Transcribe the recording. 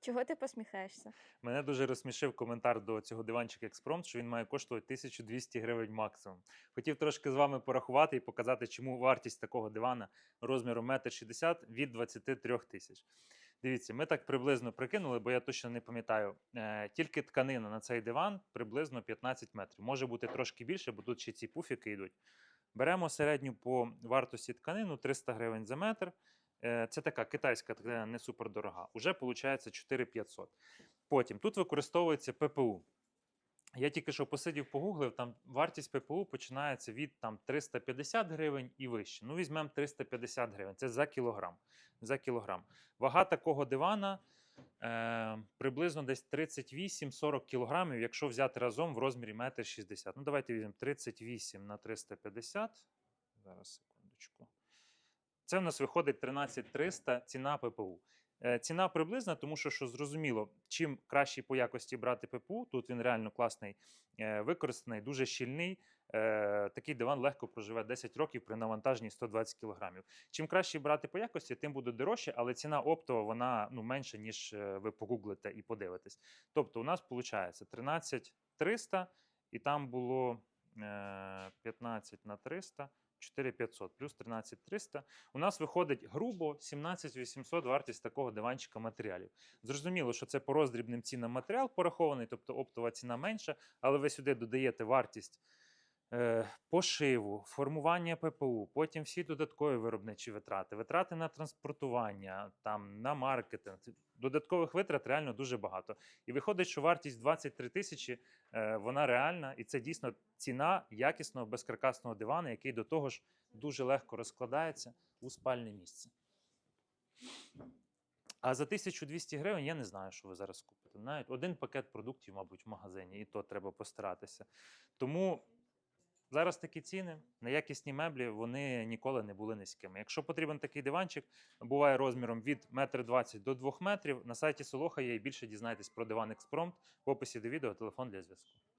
Чого ти посміхаєшся? Мене дуже розсмішив коментар до цього диванчика Експромт, що він має коштувати 1200 гривень максимум. Хотів трошки з вами порахувати і показати, чому вартість такого дивана розміру 1,60 м від 23 тисяч. Дивіться, ми так приблизно прикинули, бо я точно не пам'ятаю. Е, тільки тканина на цей диван приблизно 15 метрів. Може бути трошки більше, бо тут ще ці пуфіки йдуть. Беремо середню по вартості тканину 300 гривень за метр. Е, Це така китайська тканина, не супер дорога. Уже виходить 4500. Потім тут використовується ППУ. Я тільки що посидів, погуглив, там вартість ППУ починається від там, 350 гривень і вище. Ну, візьмемо 350 гривень. Це за кілограм. За кілограм. Вага такого дивана е, приблизно десь 38-40 кілограмів, якщо взяти разом в розмірі 1,60 м. Ну, давайте візьмемо 38 на 350. Зараз секундочку. Це в нас виходить 13300 ціна ППУ. Е, Ціна приблизна, тому що, що зрозуміло, чим краще по якості брати ППУ, тут він реально класний, е, використаний, дуже щільний. е, Такий диван легко проживе 10 років при навантаженні 120 кг. Чим краще брати по якості, тим буде дорожче, але ціна оптова вона ну, менша, ніж ви погуглите і подивитесь. Тобто у нас виходить 13300, і там було 15 на 300. 4500 плюс 13300. У нас виходить грубо 17800 вартість такого диванчика матеріалів. Зрозуміло, що це по роздрібним цінам матеріал порахований, тобто оптова ціна менша, але ви сюди додаєте вартість е, пошиву, формування ППУ, потім всі додаткові виробничі витрати, витрати на транспортування, там, на маркетинг. Додаткових витрат реально дуже багато. І виходить, що вартість 23 тисячі е, вона реальна, і це дійсно ціна якісного безкаркасного дивана, який до того ж дуже легко розкладається у спальне місце. А за 1200 гривень я не знаю, що ви зараз купите. Навіть один пакет продуктів, мабуть, в магазині, і то треба постаратися. Тому зараз такі ціни на якісні меблі вони ніколи не були низькими. Якщо потрібен такий диванчик, буває розміром від 1,20 м до 2 метрів. На сайті Солоха є і більше дізнайтесь про диван Експромт в описі до відео телефон для зв'язку.